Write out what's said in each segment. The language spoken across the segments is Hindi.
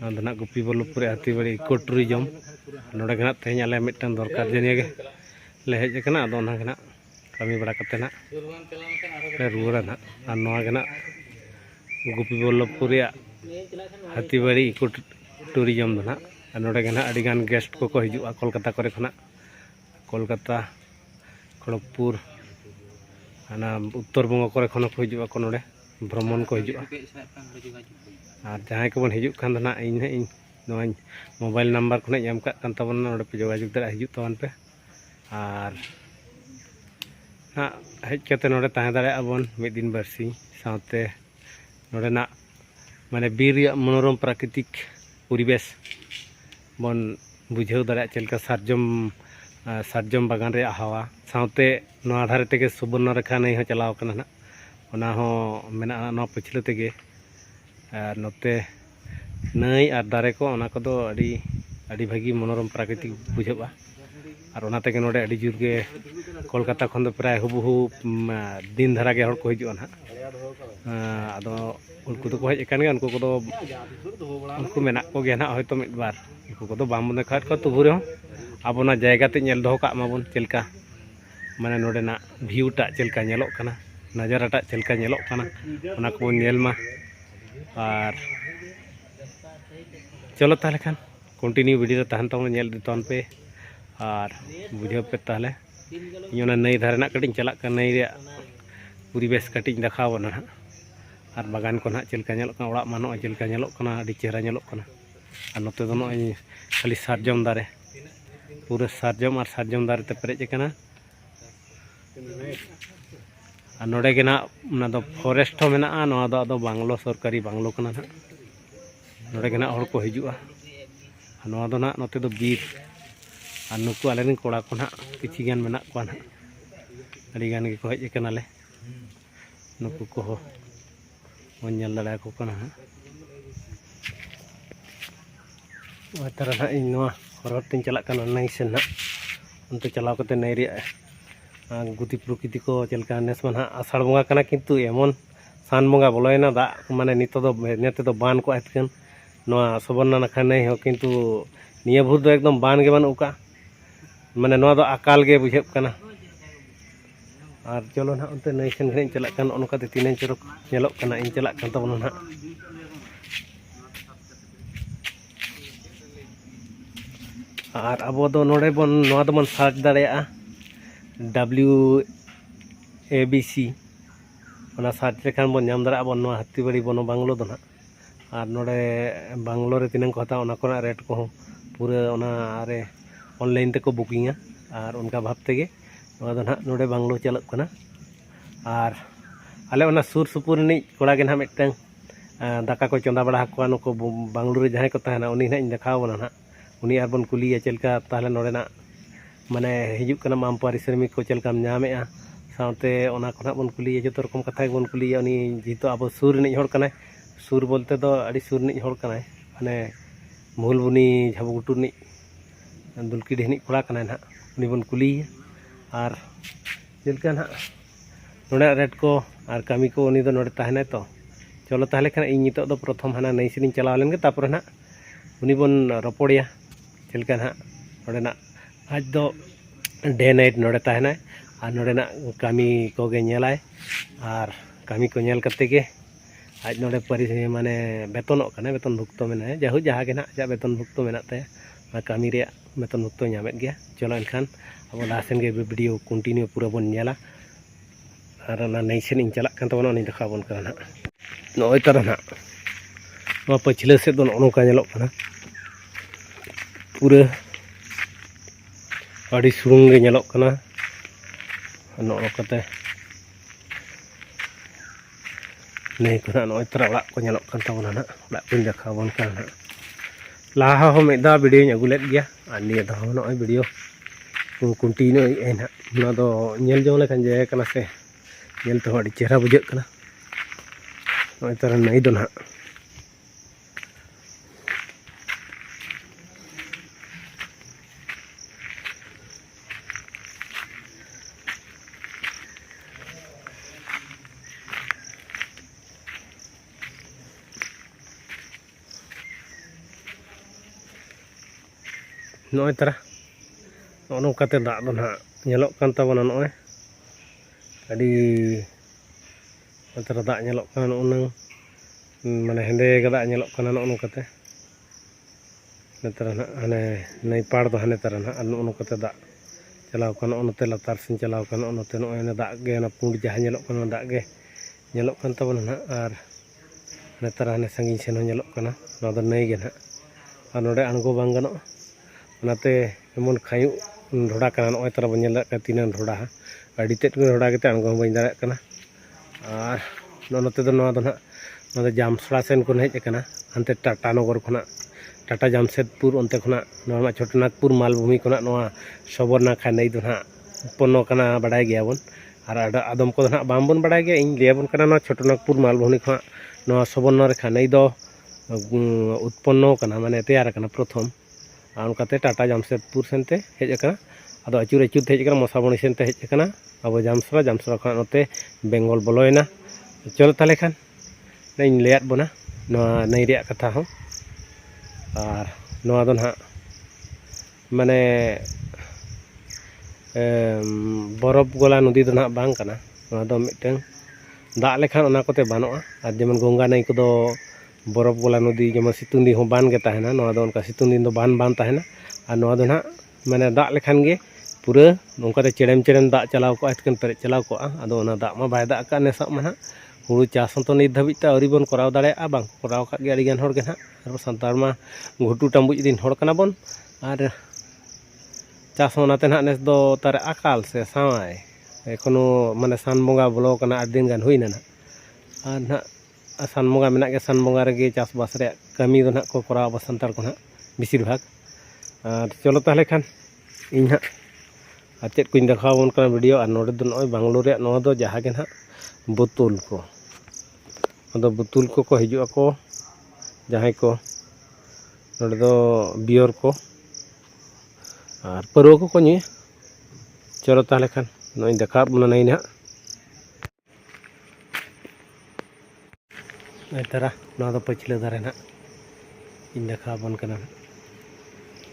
ᱱᱚᱰᱮᱱᱟᱜ ᱜᱩᱯᱤ ᱵᱚᱞᱚᱯᱩᱨ ᱦᱟᱹᱛᱤᱵᱟᱲᱤ ᱤᱠᱳ ᱴᱩᱨᱤᱡᱚᱢ ᱱᱚᱰᱮ ᱜᱮ ᱱᱟᱜ ᱛᱮᱦᱮᱧ ᱟᱞᱮ ᱢᱤᱫᱴᱟᱝ ᱫᱚᱨᱠᱟᱨ ᱡᱟᱹᱱᱤᱭᱟᱹ ᱜᱮ ᱞᱮ ᱦᱮᱡ ᱟᱠᱟᱱᱟ ᱟᱫᱚ ᱚᱱᱟ ᱜᱮ ᱱᱟᱜ ᱠᱟᱹᱢᱤ ᱵᱟᱲᱟ ᱠᱟᱛᱮ ᱱᱟᱜ ᱞᱮ ᱨᱩᱣᱟᱹᱲᱟ ᱱᱟᱜ ᱟᱨ ᱱᱚᱣᱟ ᱜᱮ ᱱᱟᱜ ᱜᱩᱯᱤ ᱵᱚᱞᱚᱯᱩᱨ ᱨᱮᱭᱟᱜ ᱦᱟᱹᱛᱤᱵᱟᱲᱤ ᱤᱠᱳ ᱴᱩᱨᱤᱡᱚᱢ ᱫᱚ ᱱᱟᱜ ᱟᱨ ᱱᱚᱰᱮ ᱜᱮ ᱱᱟᱜ ᱟᱹᱰᱤᱜᱟᱱ ᱜᱮᱥᱴ ᱠᱚᱠᱚ ᱦᱤᱡᱩᱜᱼᱟ ᱠᱳᱞᱠᱟᱛᱟ ᱠᱚᱨᱮ ᱠᱷᱚᱱᱟᱜ ᱠᱳᱞᱠᱟᱛᱟ ᱠᱷᱚᱲᱚᱜᱽᱯᱩᱨ ᱚᱱᱟ ᱩᱛᱛᱚᱨ ᱵᱚᱝᱜᱚ ᱠᱚᱨᱮ ᱠᱷᱚᱱ ᱦᱚᱸᱠᱚ ᱦᱤᱡᱩᱜ ᱟᱠᱚ ᱱᱚᱰᱮ भ्रमण को हज़ार को हजन ना इन ना मोबाइल नम्बर को नापे जोाजोग हजन पे और ना हजते ना तह दबन मिद दिन बारसी साथ ना मैं बीर मनोरम प्राकृतिक परेश बन बुझे दाया चलका सार्जम सार्जम बागान हवा साथ सुवर्ण रेखा नई चलावकना ना ᱚᱱᱟ ᱦᱚᱸ ᱢᱮᱱᱟᱜᱼᱟ ᱱᱚᱣᱟ ᱯᱟᱹᱪᱷᱞᱟᱹ ᱛᱮᱜᱮ ᱟᱨ ᱱᱚᱛᱮ ᱱᱟᱹᱭ ᱟᱨ ᱫᱟᱨᱮ ko ᱚᱱᱟ ᱠᱚᱫᱚ ᱟᱹᱰᱤ ᱟᱹᱰᱤ ᱵᱷᱟᱹᱜᱤ ᱢᱚᱱᱳᱨᱚᱢ ᱯᱨᱟᱠᱨᱤᱛᱤᱠ ᱵᱩᱡᱷᱟᱹᱜᱼᱟ ᱟᱨ ᱚᱱᱟ ᱛᱮᱜᱮ ᱱᱚᱰᱮ ᱟᱹᱰᱤ ᱡᱳᱨ ᱜᱮ ᱠᱳᱞᱠᱟᱛᱟ ᱠᱷᱚᱱ ᱫᱚ ᱯᱨᱟᱭ ᱦᱩᱵᱩᱦᱩ ᱫᱤᱱ ᱫᱷᱟᱨᱟ ᱜᱮ ᱦᱚᱲ ᱠᱚ ᱦᱤᱡᱩᱜᱼᱟ ᱱᱟᱦᱟᱜ ᱟᱫᱚ ᱩᱱᱠᱩ ᱫᱚᱠᱚ ᱦᱮᱡ ᱟᱠᱟᱱ ᱜᱮᱭᱟ ᱩᱱᱠᱩ ᱠᱚᱫᱚ ᱩᱱᱠᱩ ᱢᱮᱱᱟᱜ ᱠᱚᱜᱮᱭᱟ ᱱᱟᱦᱟᱜ ᱦᱚᱭᱛᱳ ᱢᱤᱫ ᱵᱟᱨ ᱩᱱᱠᱩ ᱠᱚᱫᱚ ᱵᱟᱝᱵᱚᱱ ᱫᱮᱠᱷᱟᱣᱮᱫ ᱠᱚᱣᱟ ᱛᱚᱵᱩ ᱨᱮᱦᱚᱸ ᱟᱵᱚ ᱚᱱᱟ ᱡᱟᱭᱜᱟ ᱛᱮ ᱧᱮᱞ ᱫᱚᱦᱚ ᱠᱟᱜ ᱢᱟᱵᱚᱱ ᱪᱮᱫ ᱞᱮᱠᱟ ᱢᱟᱱᱮ ᱱᱚᱰᱮᱱᱟᱜ ᱵᱷᱤᱭᱩ ᱴᱟᱜ ᱪᱮᱫ ᱞᱮᱠᱟ ᱧᱮᱞᱚᱜ ᱠᱟᱱᱟ nazar atak celka nyelok kana ona ko nyelma ar cholo tale kan continue video ta tahan tong nyel diton pe ar bujhe pe tale inona nai dhare na kating chalak kan nai ria puri bes kating dakhaw ona ar bagan ko na celka nyelok kana ora mano celka nyelok kana di cehra nyelok kana ar note dono ai khali sar jam dare pura sar jam ar sar jam dare te kana नोड़े ना फरेस्ट बांगलो तो मेना तो, तो सरकारी बांगलो ना नोड़े ना हर को हजूगा ना, नोते बीर। नुकू आलेन को ना किछिगान मेना को ना। अड़ी को हज नुकू को हो। बन गुति प्रकृति को चलका ने आषाढ़ बंगा कि एमन सान बंगा बोलेना दा माने नित नेते बान को आतकन ना सबर्ण नाखा नहीं हो भूर तो एकदम बान के बनू का माने अकाल के बुझे और चलो ना उनते नई सन घड़ी चलाक तीन चरक ना इन चलाक ना और अब नोड़े बन सार्च ᱰᱟᱵᱞᱤᱭᱩ ᱮ ᱵᱤ ᱥᱤ ᱚᱱᱟ ᱥᱟᱨᱪ ᱞᱮᱠᱷᱟᱱ ᱵᱚᱱ ᱧᱟᱢ ᱫᱟᱲᱮᱭᱟᱜᱼᱟ ᱵᱚᱱ ᱱᱚᱣᱟ ᱦᱟᱹᱛᱤᱵᱟᱹᱲᱤ ᱵᱚᱱᱚ ᱵᱟᱝᱞᱳ ᱫᱚ ᱱᱟᱦᱟᱜ ᱟᱨ ᱱᱚᱰᱮ ᱵᱟᱝᱞᱳ ᱨᱮ ᱛᱤᱱᱟᱹᱜ ᱠᱚ ᱦᱟᱛᱟᱣᱟ ᱚᱱᱟ ᱠᱚᱨᱮᱱᱟᱜ ᱨᱮᱴ ᱠᱚᱦᱚᱸ ᱯᱩᱨᱟᱹ ᱚᱱᱟ ᱨᱮ ᱚᱱᱞᱟᱭᱤᱱ ᱛᱮᱠᱚ ᱵᱩᱠᱤᱝᱟ ᱟᱨ ᱚᱱᱠᱟ ᱵᱷᱟᱵ ᱛᱮᱜᱮ ᱱᱚᱣᱟ ᱫᱚ ᱱᱟᱦᱟᱜ ᱱᱚᱰᱮ ᱵᱟᱝᱞᱳ ᱪᱟᱞᱟᱜ ᱠᱟᱱᱟ ᱟᱨ ᱟᱞᱮ ᱚᱱᱟ ᱥᱩᱨ ᱥᱩᱯᱩᱨ ᱨᱤᱱᱤᱡ ᱠᱚᱲᱟ ᱜᱮ ᱱᱟᱦᱟᱜ ᱢᱤᱫᱴᱟᱝ ᱫᱟᱠᱟ ko ᱪᱚᱸᱫᱟ ᱵᱟᱲᱟ ᱟᱠᱚᱣᱟ ᱱᱩᱠᱩ ᱵᱟᱝᱞᱳ ᱨᱮ ᱡᱟᱦᱟᱸᱭ ko ᱛᱟᱦᱮᱱᱟ ᱩᱱᱤ ᱱᱟᱦᱟᱜ ᱤᱧ ᱫᱮᱠᱷᱟᱣ ᱵᱚᱱᱟ ᱱᱟᱦᱟᱜ ᱩᱱᱤ ᱟᱨᱵᱚᱱ ᱠᱩᱞᱤᱭᱟ ᱪᱮᱫ ᱞᱮᱠᱟ ᱛᱟᱦᱚᱞᱮ ᱱᱚᱰᱮᱱᱟᱜ ᱢᱟᱱᱮ ᱦᱤᱡᱩᱜ ᱠᱟᱱᱟ ᱟᱢ ᱯᱟᱨᱤᱥᱨᱚᱢᱤᱠ ᱠᱚ ᱪᱮᱫ ᱞᱮᱠᱟᱢ ᱧᱟᱢᱮᱜᱼᱟ ᱥᱟᱶᱛᱮ ᱚᱱᱟ ᱠᱚ ᱱᱟᱦᱟᱜ ᱵᱚᱱ ᱠᱩᱞᱤᱭᱟ ᱡᱚᱛᱚ ᱨᱚᱠᱚᱢ ᱠᱟᱛᱷᱟ ᱜᱮᱵᱚᱱ ᱠᱩᱞᱤᱭᱟ ᱩᱱᱤ ᱡᱮᱦᱮᱛᱩ ᱟᱵᱚ ᱥᱩᱨ ᱨᱤᱱᱤᱡ ᱦᱚᱲ ᱠᱟᱱᱟᱭ ᱥᱩᱨ ᱵᱚᱞᱛᱮ ᱫᱚ ᱟᱹᱰᱤ ᱥᱩᱨ ᱨᱤᱱᱤᱡ ᱦᱚᱲ ᱠᱟᱱᱟᱭ ᱢᱟᱱᱮ ᱢᱩᱦᱩᱞᱵᱩᱱᱤ ᱡᱷᱟᱵᱩᱜᱷᱩᱴᱩ ᱨᱤᱱᱤᱡ ᱫᱩᱞᱠᱤᱰᱤ ᱨᱤᱱᱤᱡ ᱠᱚᱲᱟ ᱠᱟᱱᱟᱭ ᱱᱟᱦᱟᱜ ᱩᱱᱤ ᱵᱚᱱ ᱠᱩᱞᱤᱭᱮᱭᱟ ᱟᱨ ᱪᱮᱫ ᱞᱮᱠᱟ ᱱᱟᱦᱟᱜ ᱱᱚᱰᱮᱱᱟᱜ ᱨᱮᱴ ko ᱟᱨ ᱠᱟᱹᱢᱤ ko ᱩᱱᱤ ᱫᱚ ᱱᱚᱰᱮ ᱛᱟᱦᱮᱱᱟᱭ ᱛᱚ ᱪᱚᱞᱚ ᱛᱟᱦᱚᱞᱮ ᱠᱷᱟᱱ ᱤᱧ ᱱᱤᱛᱚᱜ ᱫᱚ ᱯᱨᱚᱛᱷᱚᱢ ᱦᱟᱱᱟ ᱱᱟᱹᱭ ᱥᱮᱱᱤᱧ ᱪᱟᱞᱟᱣ ᱞᱮᱱᱜᱮ ᱛᱟᱨᱯᱚᱨᱮ ᱱᱟᱦᱟᱜ ᱩᱱᱤ ᱵᱚᱱ ᱨᱚᱯᱚᱲᱮᱭᱟ ᱪᱮᱫ ᱞᱮᱠᱟ ᱱᱟᱦᱟᱜ ᱱᱚᱰᱮᱱᱟᱜ ᱟᱡ ᱫᱚ ᱰᱮ ᱱᱟᱭᱤᱴ ᱱᱚᱰᱮ ᱛᱟᱦᱮᱱᱟᱭ ᱟᱨ ᱱᱚᱰᱮᱱᱟᱜ ᱠᱟᱹᱢᱤ ᱠᱚᱜᱮ ᱧᱮᱞᱟᱭ ᱟᱨ ᱠᱟᱹᱢᱤ ko ᱧᱮᱞ ᱠᱟᱛᱮ ᱜᱮ ᱟᱡ ᱱᱚᱰᱮ ᱯᱟᱹᱨᱤᱥ ᱢᱟᱱᱮ ᱵᱮᱛᱚᱱᱚᱜ ᱠᱟᱱᱟᱭ ᱵᱮᱛᱚᱱ ᱵᱷᱩᱠᱛᱚ ᱢᱮᱱᱟᱭᱟ ᱡᱟᱭᱦᱳᱠ ᱡᱟᱦᱟᱸ ᱜᱮ ᱱᱟᱦᱟᱜ ᱟᱡᱟᱜ ᱵᱮᱛᱚᱱ ᱵᱷᱩᱠᱛᱚ ᱢᱮᱱᱟᱜ ᱛᱟᱭᱟ ᱚᱱᱟ ᱠᱟᱹᱢᱤ ᱨᱮᱭᱟᱜ ᱵᱮᱛᱚᱱ ᱵᱷᱩᱠᱛᱚ ᱧᱟᱢᱮᱫ ᱜᱮᱭᱟ ᱪᱚᱞᱚ ᱮᱱᱠᱷᱟᱱ ᱟᱵᱚ ᱞᱟᱦᱟ ᱥᱮᱱ ᱜᱮ ᱵᱷᱤᱰᱤᱭᱳ ᱠᱚᱱᱴᱤᱱᱤᱭᱩ ᱯᱩᱨᱟᱹ ᱵᱚᱱ ᱧᱮᱞᱟ ᱟᱨ ᱚᱱᱟ ᱱᱟᱹᱭ ᱥᱮᱱ ᱤᱧ ᱪᱟᱞᱟᱜ ᱠᱟᱱ ᱛᱟᱵᱚᱱᱟ ᱩᱱᱤ ᱫᱮᱠᱷᱟᱣ ᱵᱚᱱ ᱠᱟᱱᱟ ᱱᱟᱦᱟᱜ ᱱᱚᱜᱼᱚᱭ ᱛᱟᱨᱟ ᱱᱟᱦᱟᱜ ᱱᱚᱣᱟ ᱯᱟᱹᱪᱷᱞᱟᱹ ᱥᱮᱫ ᱫᱚ ᱱᱚᱜᱼᱚ ᱱᱚᱝᱠᱟ ᱧᱮᱞᱚᱜ ᱠᱟᱱᱟ ᱯᱩᱨᱟᱹ ᱟᱹᱰᱤ ᱥᱩᱨᱩᱝ ᱜᱮ ᱧᱮᱞᱚᱜ ᱠᱟᱱᱟ ᱱᱚᱜᱼᱚ ᱱᱚᱝᱠᱟᱛᱮ ᱱᱟᱹᱭ ᱠᱚ ᱱᱟᱦᱟᱜ ᱱᱚᱜᱼᱚᱭ ᱛᱟᱨᱟ ᱚᱲᱟᱜ ᱠᱚ ᱧᱮᱞᱚᱜ ᱠᱟᱱ ᱛᱟᱵᱚᱱᱟ ᱱᱟᱦᱟᱜ ᱚᱲᱟᱜ ᱠᱚᱧ ᱫᱮᱠᱷᱟᱣ ᱵᱚᱱ ᱠᱟᱱᱟ ᱱᱟᱦᱟᱜ ᱞᱟᱦᱟ ᱦᱚᱸ ᱢᱤᱫ ᱫᱷᱟᱣ ᱵᱷᱤᱰᱤᱭᱳᱧ ᱟᱹᱜᱩ ᱞᱮᱫ ᱜᱮᱭᱟ ᱟᱨ ᱱᱤᱭᱟᱹ ᱫᱷᱟᱣ ᱦᱚᱸ ᱱᱚᱜᱼᱚᱭ ᱵᱷᱤᱰᱤᱭᱳ ᱠᱚᱱᱴᱤᱱᱤᱭᱩ ᱮᱫᱟᱹᱧ ᱱᱟᱦᱟᱜ ᱱᱚᱣᱟ ᱫᱚ ᱧᱮᱞ ᱡᱚᱝ ᱞᱮᱠᱟᱱ ᱡᱟᱭᱜᱟ ᱠᱟᱱᱟ ᱥᱮ ᱧᱮᱞ ᱛᱮᱦᱚᱸ ᱟᱹᱰᱤ ᱪᱮᱦᱨᱟ ᱵᱩᱡᱷᱟᱹᱜ ᱠᱟᱱᱟ ᱱᱚᱜᱼᱚᱭ ᱛᱟᱨᱟ ᱱᱟᱹᱭ ᱫᱚ ᱱᱟᱦᱟᱜ ᱱᱚᱜᱼᱚᱭ ᱛᱟᱨᱟ ᱱᱚᱜᱼᱚ ᱱᱚᱝᱠᱟᱛᱮ ᱫᱟᱜ ᱫᱚ ᱱᱟᱦᱟᱜ ᱧᱮᱞᱚᱜ ᱠᱟᱱ ᱛᱟᱵᱚᱱᱟ ᱱᱚᱜᱼᱚᱭ ᱟᱹᱰᱤ ᱱᱚᱜᱼᱚᱭ ᱛᱟᱨᱟ ᱫᱟᱜ ᱧᱮᱞᱚᱜ ᱠᱟᱱᱟ ᱱᱚᱜᱼᱚ ᱱang ᱢᱟᱱᱮ ᱦᱮᱸᱫᱮ ᱜᱮ ᱫᱟᱜ ᱧᱮᱞᱚᱜ ᱠᱟᱱᱟ ᱱᱚᱜᱼᱚ ᱱᱚᱝᱠᱟᱛᱮ ᱱᱮᱛᱟᱨ ᱱᱟᱦᱟᱜ ᱦᱟᱱᱮ ᱱᱟᱹᱭ ᱯᱟᱲ ᱫᱚ ᱦᱟᱱᱮ ᱛᱟᱨᱟ ᱱᱟᱦᱟᱜ ᱟᱨ ᱱᱚᱜᱼᱚ ᱱᱚᱝᱠᱟᱛᱮ ᱫᱟᱜ ᱪᱟᱞᱟᱣ ᱠᱟᱱᱟ ᱱᱚᱜᱼᱚ ᱱᱚᱛᱮ ᱞᱟᱛᱟᱨ ᱥᱮᱱ ᱪᱟᱞᱟᱣ ᱠᱟᱱᱟ ᱱᱚᱜᱼᱚ ᱱᱚᱛᱮ ᱱᱚᱜᱼᱚᱭ ᱚᱱᱟ ᱫᱟᱜ ᱜᱮ ᱚᱱᱟ ᱯᱩᱸᱰ ᱡᱟᱦᱟᱸ ᱧᱮᱞᱚᱜ ᱠᱟᱱᱟ ᱚᱱᱟ ᱫᱟᱜ ᱜᱮ ᱧᱮᱞᱚᱜ ᱠᱟᱱ ᱛᱟᱵᱚᱱᱟ ᱱᱟᱦᱟᱜ ᱟᱨ ᱱᱮᱛᱟᱨ ᱦᱟᱱᱮ ᱥᱟᱺᱜᱤᱧ ᱥᱮᱱ ᱦᱚᱸ ᱧᱮᱞᱚᱜ ᱠᱟᱱᱟ ᱱᱚᱣᱟ ᱫᱚ ᱱᱟᱹᱭ ᱜᱮ ᱱᱟᱦᱟᱜ ᱟᱨ ᱱᱚᱰᱮ ᱟᱬᱜᱚ ᱵᱟᱝ ᱜᱟᱱᱚᱜᱼᱟ ᱚᱱᱟᱛᱮ ᱮᱢᱚᱱ ᱠᱷᱟᱭᱩᱜ ᱰᱷᱚᱰᱟ ᱠᱟᱱᱟ ᱱᱚᱜᱼᱚᱭ ᱛᱟᱨᱟ ᱵᱚᱱ ᱧᱮᱞ ᱫᱟᱲᱮᱭᱟᱜ ᱠᱟᱱᱟ ᱛᱤᱱᱟᱹᱜ ᱰᱷᱚᱰᱟ ᱟᱹᱰᱤ ᱛᱮᱫ ᱜᱮ ᱰᱷᱚᱰᱟ ᱠᱟᱛᱮᱫ ᱟᱬᱜᱚ ᱦᱚᱸ ᱵᱟᱹᱧ ᱫᱟᱲᱮᱭᱟᱜ ᱠᱟᱱᱟ ᱟᱨ ᱱᱚᱛᱮ ᱫᱚ ᱱᱚᱣᱟ ᱫᱚ ᱱᱟᱦᱟᱜ ᱱᱚᱣᱟ ᱫᱚ ᱡᱟᱢᱥᱲᱟ ᱥᱮᱱ ᱠᱷᱚᱱ ᱦᱮᱡ ᱟᱠᱟᱱᱟ ᱦᱟᱱᱛᱮ ᱴᱟᱴᱟ ᱱᱚᱜᱚᱨ ᱠᱷᱚᱱᱟᱜ ᱴᱟᱴᱟ ᱡᱟᱢᱥᱮᱫᱯᱩᱨ ᱚᱱᱛᱮ ᱠᱷᱚᱱᱟᱜ ᱱᱚᱣᱟ ᱪᱷᱳᱴᱱᱟᱜᱽᱯᱩᱨ ᱢᱟᱞᱵᱷᱩᱢᱤ ᱠᱷᱚᱱᱟᱜ ᱱᱚᱣᱟ ᱥᱚᱵᱚᱨᱱᱟᱠᱷᱟ ᱱᱟᱹᱭ ᱫᱚ ᱱᱟᱦᱟᱜ ᱩᱛᱯᱚᱱᱱᱚ ᱠᱟᱱᱟ ᱵᱟᱰᱟᱭ ᱜᱮᱭᱟᱵᱚᱱ ᱟᱨ ᱟᱫᱚᱢ ᱠᱚᱫᱚ ᱱᱟᱦᱟᱜ ᱵᱟᱝᱵᱚᱱ ᱵᱟᱰᱟᱭ ᱜᱮᱭᱟ ᱤᱧ ᱞᱟᱹᱭᱟᱵᱚᱱ ᱠᱟᱱᱟ ᱱᱚᱣᱟ ᱪᱷᱳᱴᱱᱟᱜᱽᱯᱩᱨ ᱢᱟᱞᱵᱷᱩᱢᱤ ᱠᱷᱚᱱᱟᱜ ᱱᱚᱣᱟ ᱥᱚᱵᱚᱨᱱᱚ ᱨᱮᱠᱷᱟ ᱱᱟᱹᱭ ᱫᱚ ᱩᱛᱯᱚᱱᱱᱚ ᱠᱟᱱᱟ ᱢᱟᱱᱮ ᱛᱮᱭᱟᱨ ᱟᱠᱟᱱᱟ ᱯᱨᱚᱛᱷᱚᱢ ᱟᱨ ᱚᱱᱠᱟᱛᱮ ᱴᱟᱴᱟ ᱡᱟᱢᱥᱮᱫᱽᱯᱩᱨ ᱥᱮᱱᱛᱮ ᱦᱮᱡ ᱟᱠᱟᱱᱟ ᱟᱫᱚ ᱟᱹᱪᱩᱨ ᱟᱹᱪᱩᱨ ᱛᱮ ᱦᱮᱡ ᱟᱠᱟᱱᱟ ᱢᱚᱥᱟᱵᱚᱱᱤ ᱥᱮᱱᱛᱮ ᱦᱮᱡ ᱟᱠᱟᱱᱟ ᱟᱵᱚ ᱡᱟᱢᱥᱲᱟ ᱡᱟᱢᱥᱲᱟ ᱠᱷᱚᱱᱟᱜ ᱱᱚᱛᱮ ᱵᱮᱝᱜᱚᱞ ᱵᱚᱞᱚᱭᱮᱱᱟ ᱪᱚᱞᱚ ᱛᱟᱦᱞᱮ ᱠᱷᱟᱱ ᱤᱧ ᱞᱟᱹᱭᱟᱫ ᱵᱚᱱᱟ ᱱᱚᱣᱟ ᱱᱟᱹᱭ ᱨᱮᱭᱟᱜ ᱠᱟᱛᱷᱟ ᱦᱚᱸ ᱟᱨ ᱱᱚᱣᱟ ᱫᱚ ᱱᱟᱦᱟᱜ ᱢᱟᱱᱮ ᱮᱢ, ᱵᱚᱨᱚᱯᱷ ᱜᱚᱞᱟ ᱱᱚᱫী ᱫᱚ ᱱᱟᱦᱟᱜ ᱵᱟᱝ ᱠᱟᱱᱟ ᱱᱚᱣᱟ ᱫᱚ ᱢᱤᱫᱴᱟᱝ ᱫᱟᱜ ᱞᱮᱠᱷᱟᱱ ᱚᱱᱟ ᱠᱚᱛᱮ ᱵᱟᱱᱚᱜᱼᱟ ᱟᱨ ᱡᱮᱢᱚᱱ ᱜᱚᱝᱜᱟ ᱱᱟᱹᱭ ᱠᱚᱫᱚ बरफ वाला नदी जेमन सितुन दिन बनगे तहना सितुन दिन बन बन तहना और ना। मैंने दाग लेखान पूरा नौकाते चेड़ेम चेड़ेम दाग चलाव को इतकन पेरे चलाव को दाग मा बै दाग ने नेसा मा ना हूँ चाष तो नित धाबी अवरी बन कराव दाड़ा बांग ना, और सानतार घुटू टाबुज दिन बन और चाष होनाते ना ने दो तारे आकाल से सावाए एखो माने सान बंगा बोलो दिन गान हुई ना और ना ᱥᱟᱱ ᱵᱚᱸᱜᱟ ᱵᱚᱞᱚ ᱟᱠᱟᱱᱟ ᱟᱹᱰᱤ ᱫᱤᱱ ᱜᱟᱱ ᱦᱩᱭᱱᱟ ᱱᱟᱦᱟᱜ ᱟᱨ ᱱᱟᱦᱟᱜ ᱥᱟᱱ ᱵᱚᱸᱜᱟ ᱢᱮᱱᱟᱜ ᱜᱮᱭᱟ ᱥᱟᱱ ᱵᱚᱸᱜᱟ ᱨᱮᱜᱮ ᱪᱟᱥᱵᱟᱥ ᱨᱮᱭᱟᱜ ᱠᱟᱹᱢᱤ ᱫᱚ ᱱᱟᱦᱟᱜ ᱠᱚ ᱠᱚᱨᱟᱣᱟ ᱟᱵᱚ ᱥᱟᱱᱛᱟᱲ ᱠᱚ ᱱᱟᱦᱟᱜ ᱵᱮᱥᱤᱨ ᱵᱷᱟᱜᱽ ᱟᱨ ᱪᱚᱞᱚ ᱛᱟᱦᱞᱮ ᱠᱷᱟᱱ ᱤᱧ ᱦᱟᱸᱜ ᱟᱨ ᱪᱮᱫ ᱠᱚᱧ ᱫᱮᱠᱷᱟᱣ ᱟᱵᱚᱱ ᱠᱟᱱᱟ ᱵᱷᱤᱰᱤᱭᱳ ᱟᱨ ᱱᱚᱰᱮ ᱫᱚ ᱱᱚᱜᱼᱚᱭ ᱵᱟᱝᱞᱳ ᱨᱮᱭᱟᱜ ᱱᱚᱣᱟ ᱫᱚ ᱡᱟᱦᱟᱸ ᱜᱮ ᱱᱟᱦᱟᱜ ᱵᱳᱛᱳᱞ ᱠᱚ ᱟᱫᱚ ᱵᱳᱛᱳᱞ ᱠᱚᱠᱚ ᱦᱤᱡᱩᱜ ᱟᱠᱚ ᱡᱟᱦᱟᱸᱭ ᱠᱚ ᱱᱚᱰᱮ ᱫᱚ ᱵᱤᱭᱚᱨ ko ᱟᱨ ᱯᱟᱹᱨᱣᱟᱹ ᱠᱚᱠᱚ ᱧᱩᱭᱟ ᱪᱚᱞᱚ ᱛᱟᱦᱞᱮ ᱠᱷᱟᱱ ᱱᱚᱜᱼᱚᱭ ᱫᱮᱠᱷᱟᱣᱟᱫ ᱵᱚᱱᱟ ᱱᱟᱹᱭ ᱱᱟᱦᱟᱜ ᱱᱚᱜᱼᱚᱭ ᱛᱟᱨᱟ ᱱᱚᱣᱟ ᱫᱚ ᱯᱟᱹᱪᱷᱞᱟᱹ ᱫᱷᱟᱨᱮ ᱱᱟᱦᱟᱜ ᱤᱧ ᱫᱮᱠᱷᱟᱣ ᱟᱵᱚᱱ ᱠᱟᱱᱟ ᱱᱟᱦᱟᱜ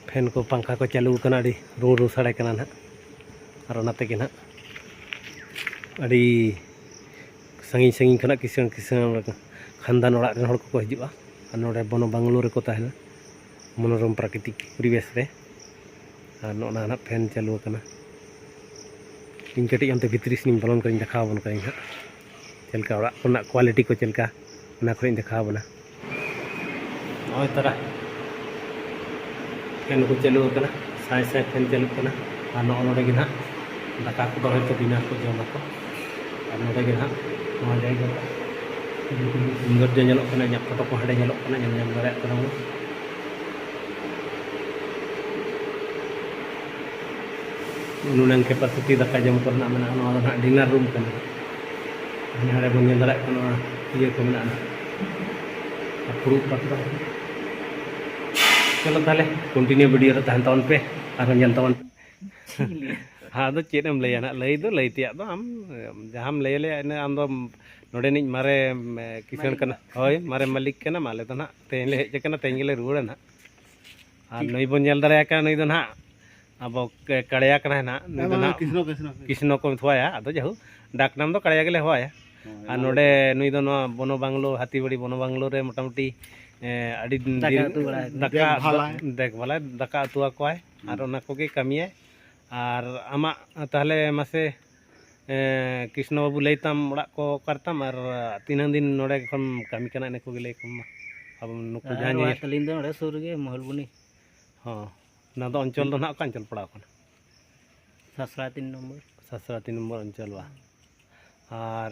ᱯᱷᱮᱱ ᱠᱚ ᱯᱟᱝᱠᱷᱟ ᱠᱚ ᱪᱟᱹᱞᱩ ᱟᱠᱟᱱᱟ ᱟᱹᱰᱤ ᱨᱩ ᱨᱩ ᱥᱟᱰᱮ ᱠᱟᱱᱟ ᱱᱟᱦᱟᱜ ᱟᱨ ᱚᱱᱟ ᱛᱮᱜᱮ ᱱᱟᱦᱟᱜ ᱟᱹᱰᱤ ᱥᱟᱺᱜᱤᱧ ᱥᱟᱺᱜᱤᱧ ᱠᱷᱚᱱᱟᱜ ᱠᱤᱥᱟᱹᱬ ᱠᱤᱥᱟᱹᱬ ᱠᱷᱟᱱᱫᱟᱱ ᱚᱲᱟᱜ ᱨᱮᱱ ᱦᱚᱲ ᱠᱚᱠᱚ ᱦᱤᱡᱩᱜᱼᱟ ᱟᱨ ᱱᱚᱰᱮ ᱵᱚᱱᱚ ᱵᱟᱝᱞᱳ ᱨᱮᱠᱚ ᱛᱟᱦᱮᱱᱟ ᱢᱚᱱᱳᱨᱚᱢ ᱯᱨᱟᱠᱨᱤᱛᱤᱠ ᱯᱚᱨᱤᱵᱮᱥ ᱨᱮ ᱟᱨ ᱱᱚᱜᱼᱚ ᱱᱟ ᱱᱟᱦᱟᱜ ᱯᱷᱮᱱ ᱪᱟᱹᱞᱩ ᱟᱠᱟᱱᱟ ᱤᱧ ᱠᱟᱹᱴᱤᱡ ᱚᱱᱛᱮ ᱵᱷᱤᱛᱨᱤ ᱥᱮᱱᱤᱧ ᱵᱚᱞᱚᱱ ᱠᱟᱹᱧ ᱫᱮᱠᱷᱟᱣ ᱟᱵᱚᱱ ᱠᱟᱹᱧ ᱦᱟᱸᱜ ᱪᱮᱫ ᱞᱮᱠᱟ ᱚᱲᱟᱜ ᱠᱚᱨᱮᱱᱟᱜ ᱠᱳᱣᱟᱞᱤᱴᱤ ᱠᱚ ᱪᱮᱫ ᱞᱮᱠᱟ ᱚᱱᱟ ᱠᱚᱨᱮᱧ ᱫᱮᱠᱷᱟᱣ ᱟᱵᱚᱱᱟ ᱱᱚᱜᱼᱚᱭ ᱛᱟᱨᱟ ᱯᱷᱮᱱ ᱠᱚ ᱪᱟᱹᱞᱩ ᱟᱠᱟᱱᱟ ᱥᱟᱭ ᱥᱟᱭ ᱯᱷᱮᱱ ᱪᱟᱹᱞᱩᱜ ᱠᱟᱱᱟ ᱟᱨ ᱱᱚᱜᱼᱚ ᱱᱚᱰᱮ ᱜᱮ ᱱᱟᱦᱟᱜ ᱫᱟᱠᱟ ᱠᱚᱫᱚ ᱦᱚᱭᱛᱳ ᱫᱤᱱᱟᱨ ᱠᱚ ᱡᱚᱢᱟᱠᱚ ᱟᱨ ᱱᱚᱰᱮ ᱜᱮ ᱱᱟᱦᱟᱜ ᱱᱚᱣᱟ ᱡᱟᱭᱜᱟ ᱥᱩᱱᱫᱚᱨᱡᱚ ᱧᱮᱞᱚᱜ ᱠᱟᱱᱟ ᱤᱧᱟᱹᱜ ᱯᱷᱳᱴᱳ ᱠᱚ ᱦᱟᱸᱰᱮ ᱧᱮᱞᱚᱜ ᱠᱟᱱᱟ ᱧᱮᱞ ᱧᱟᱢ ᱫᱟᱲᱮᱭᱟᱜ ᱠᱟᱱᱟ ᱵᱚᱱ ᱱᱩᱱᱟᱹᱝ ᱠᱮᱯᱟᱥᱤᱴᱤ ᱫᱟᱠᱟ ᱡᱚᱢ ᱠᱚᱨᱮᱱᱟᱜ ᱢᱮᱱᱟᱜᱼᱟ ᱱᱚᱣᱟ ᱫᱚ ᱱᱟᱦᱟᱜ ᱰᱤᱱᱟᱨ ᱨᱩᱢ ᱠᱟᱱᱟ ᱦᱟᱱᱮ ᱦᱟᱸᱰᱮ ᱵᱚᱱ ᱧᱮᱞ ᱫᱟᱲᱮᱭᱟᱜ ᱠᱟᱱᱟ ᱱᱚᱣᱟ ᱤᱭᱟᱹ ᱠᱚ ᱢᱮᱱᱟᱜᱼᱟ Approve पत्र चलो तेल कंटिन्यू वीडियो तहतावन पे और हमतावन हाँ। तो अब चेम लिया ना लई तो लई ते जहाँ लै लें आम नोड़े मारे किसान हाई मारे मालिक करना माले तो ना तेल हजना तेल रुआड़े ना। हाँ, और नई बन दाया नई तो ना। अब कड़े ना तो को थोड़ा अब हाँ, तो जाहू डाकनाम कड़े के लिए हवाया ᱟᱨ ᱱᱚᱰᱮ ᱱᱩᱭ ᱫᱚ ᱱᱚᱣᱟ ᱵᱚᱱᱚ ᱵᱟᱝᱞᱳ ᱦᱟᱹᱛᱤᱵᱟᱲᱤ ᱵᱚᱱᱚ ᱵᱟᱝᱞᱳ ᱨᱮ ᱢᱚᱴᱟᱢᱩᱴᱤ ᱟᱹᱰᱤ ᱫᱟᱠᱟ ᱫᱮᱠᱵᱷᱟᱞᱟᱭ ᱫᱟᱠᱟ ᱩᱛᱩ ᱟᱠᱚᱣᱟᱭ ᱟᱨ ᱚᱱᱟ ᱠᱚᱜᱮ ᱠᱟᱹᱢᱤᱭᱟᱭ ᱟᱨ ᱟᱢᱟᱜ ᱛᱟᱦᱚᱞে ᱢᱟᱥᱮ ᱠৃষ্ణ ᱵᱟᱵᱩ ᱞᱟᱹᱭ ᱛᱟᱢ ᱚᱲᱟᱜ ᱠᱚ ᱚᱠᱟᱨᱛᱟᱢ ᱟᱨ ᱛᱤᱱᱟᱹᱜ ᱫᱤᱱ ᱱᱚᱰᱮ ᱠᱷᱚᱱ ᱠᱟᱹᱢᱤ ᱠᱟᱱᱟ ᱤᱱᱟᱹ ᱠᱚᱜᱮ ᱞᱟᱹᱭ ᱠᱚᱢ ᱢᱟ ᱟᱵᱚ ᱱᱩᱠᱩ ᱡᱟᱦᱟᱸ ᱧᱮᱞ ᱛᱟᱹᱞᱤᱧ ᱫᱚ ᱱᱚᱰᱮ ᱥᱩᱨ ᱨᱮᱜᱮ ᱢᱚᱦᱚᱞᱵᱩᱱᱤ ᱦᱚᱸ ᱚᱱᱟ ᱫᱚ ᱚᱧᱪᱚᱞ ᱫᱚ ᱱᱟᱦᱟᱜ ᱚᱠᱟ ᱚᱧᱪᱚᱞ ᱯᱟᱲᱟᱣ ᱠᱟᱱᱟ ᱥᱟᱥᱨᱟ ᱛᱤᱱ ᱱᱚᱢᱵᱚᱨ ᱥᱟᱥᱨᱟ ᱛᱤᱱ ᱱᱚᱢᱵᱚᱨ ᱚᱧᱪᱚᱞ ᱵᱟ ᱟᱨ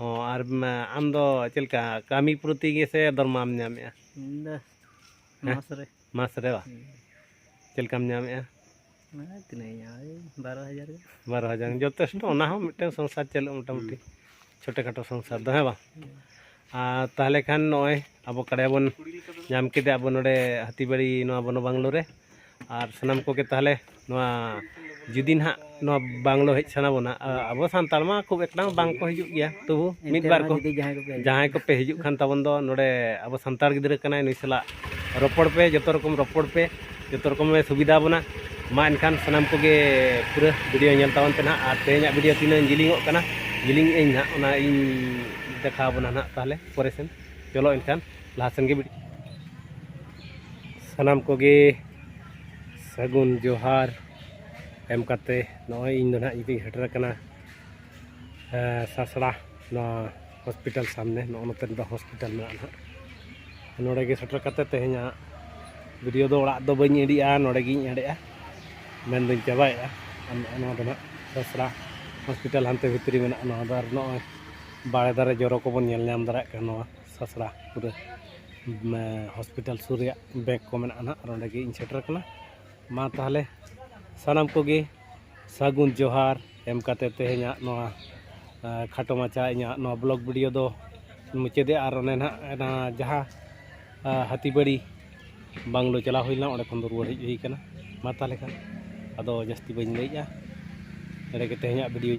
और आम चलका कमी पुरुति से दरमा नाम मास रे चलका बारो हज़ार बारो संसार चल मोटामुटी हम्म। छोटे खाटो संसार दो है हम्म। खान नए अब कड़ा बनाम अब ना हाथी बनो बांगलोरे। और सामना को जुदी ना ᱱᱚᱣᱟ ᱵᱟᱝᱞᱳ ᱦᱮᱡ ᱥᱟᱱᱟ ᱵᱚᱱᱟ ᱟ- ᱟᱵᱚ ᱥᱟᱱᱛᱟᱲ ᱢᱟ ᱠᱷᱩᱵ ᱮᱠᱴᱟ ᱵᱟᱝ ᱠᱚ ᱦᱤᱡᱩᱜ ᱜᱮᱭᱟ ᱛᱚᱵᱩ ᱢᱤᱫ ᱵᱟᱨ ᱠᱚ ᱡᱩᱫᱤ ᱡᱟᱦᱟᱸᱭ ᱠᱚᱯᱮ ᱡᱟᱦᱟᱸᱭ ᱠᱚᱯᱮ ᱦᱤᱡᱩᱜ ᱠᱷᱟᱱ ᱛᱟᱵᱚᱱ ᱫᱚ ᱱᱚᱰᱮ ᱟᱵᱚ ᱥᱟᱱᱛᱟᱲ ᱜᱤᱫᱽᱨᱟᱹ ᱠᱟᱱᱟᱭ ᱱᱩᱭ ᱥᱟᱞᱟᱜ ᱨᱚᱯᱚᱲ ᱯᱮ ᱡᱚᱛᱚ ᱨᱚᱠᱚᱢ ᱨᱚᱯᱚᱲ ᱯᱮ ᱡᱚᱛᱚ ᱨᱚᱠᱚᱢᱮ ᱥᱩᱵᱤᱫᱷᱟ ᱵᱚᱱᱟ ᱢᱟ ᱮᱱᱠᱷᱟᱱ ᱥᱟᱱᱟᱢ ᱠᱚᱜᱮ ᱯᱩᱨᱟᱹ ᱵᱷᱤᱰᱤᱭᱳ ᱧᱮᱞ ᱛᱟᱵᱚᱱ ᱯᱮ ᱱᱟᱦᱟᱜ ᱟᱨ ᱛᱮᱦᱮᱧᱟᱜ ᱵᱷᱤᱰᱤᱭᱳ ᱛᱤᱱᱟᱹᱜ ᱡᱤᱞᱤᱧᱚᱜ ᱠᱟᱱᱟ ᱡᱤᱞᱤᱧ ᱟᱹᱧ ᱱᱟᱦᱟᱜ ᱚᱱᱟ ᱤᱧ ᱫᱮᱠᱷᱟᱣ ᱵᱚᱱᱟ ᱱᱟᱦᱟᱜ ᱛᱟᱦᱚᱞᱮ ᱯᱚᱨᱮ ᱥᱮᱱ ᱪᱚᱞᱚ ᱮᱱᱠᱷᱟᱱ ᱞᱟᱦᱟ ᱥᱮᱱ ᱜᱮ ᱵᱷᱤᱰᱤᱭᱳ ᱥᱟᱱᱟᱢ ᱠᱚᱜᱮ ᱥᱟᱹᱜᱩᱱ ᱡᱚᱦᱟᱨ एम करते नॉय इन सासड़ा हॉस्पिटल सामने नोते हॉस्पिटल में नोड़े सेटर करते तेज वीडियो दो अड़ा दो बी एडिया नोड़े एडेगा मन दिन चाबाए सासड़ा हॉस्पिटल हाते भित्री में नॉय बाड़े दारे ज़ोर को बन दारा सासड़ा पूरा हॉस्पिटल सुर बैंक को मेना ना और सेटर मा ᱫᱟᱲᱮᱭᱟᱜ ᱠᱟᱱᱟ ᱱᱚᱣᱟ ᱥᱟᱥᱲᱟ ᱯᱩᱨᱟᱹ ᱢ, ᱦᱚᱥᱯᱤᱴᱟᱞ ᱥᱩᱨ ᱨᱮᱭᱟᱜ ᱵᱮᱝᱠ ᱠᱚ ᱢᱮᱱᱟᱜᱼᱟ ᱱᱟᱦᱟᱜ ᱟᱨ ᱚᱸᱰᱮ ᱜᱮ ᱤᱧ ᱥᱮᱴᱮᱨ ᱟᱠᱟᱱᱟ ᱢᱟ ᱛᱟᱦᱚᱞᱮ ᱥᱟᱱᱟᱢ ᱠᱚᱜᱮ ᱥᱟᱹᱜᱩᱱ ᱡᱚᱦᱟᱨ ᱮᱢ ᱠᱟᱛᱮ ᱛᱮᱦᱮᱧᱟᱜ ᱱᱚᱣᱟ ᱟᱸ, ᱠᱷᱟᱴᱚ ᱢᱟᱪᱷᱟ ᱤᱧᱟᱹᱜ ᱱᱚᱣᱟ ᱵᱞᱚᱜ ᱵᱷᱤᱰᱤᱭᱳ ᱫᱚ ᱢᱩᱪᱟᱹᱫᱮᱜᱼᱟ ᱟᱨ ᱚᱱᱮ ᱱᱟᱦᱟᱜ ᱚᱱᱟ ᱡᱟᱦᱟᱸ ᱟᱸ, ᱦᱟᱹᱛᱤᱵᱟᱲᱤ ᱵᱟᱝᱞᱳ ᱪᱟᱞᱟᱣ ᱦᱩᱭ ᱞᱮᱱᱟ ᱚᱸᱰᱮ ᱠᱷᱚᱱ ᱫᱚ ᱨᱩᱣᱟᱹᱲ ᱦᱮᱡ ᱦᱩᱭ ᱠᱟᱱᱟ ᱢᱟ ᱛᱟᱦᱚᱞᱮ ᱠᱷᱟᱱ ᱟᱫᱚ ᱡᱟᱹᱥᱛᱤ ᱵᱟᱹᱧ ᱞᱟᱹᱭᱮᱜᱼᱟ ᱱᱚᱸᱰᱮ ᱜᱮ ᱛᱮᱦᱮᱧᱟᱜ ᱵᱷᱤᱰᱤᱭᱳ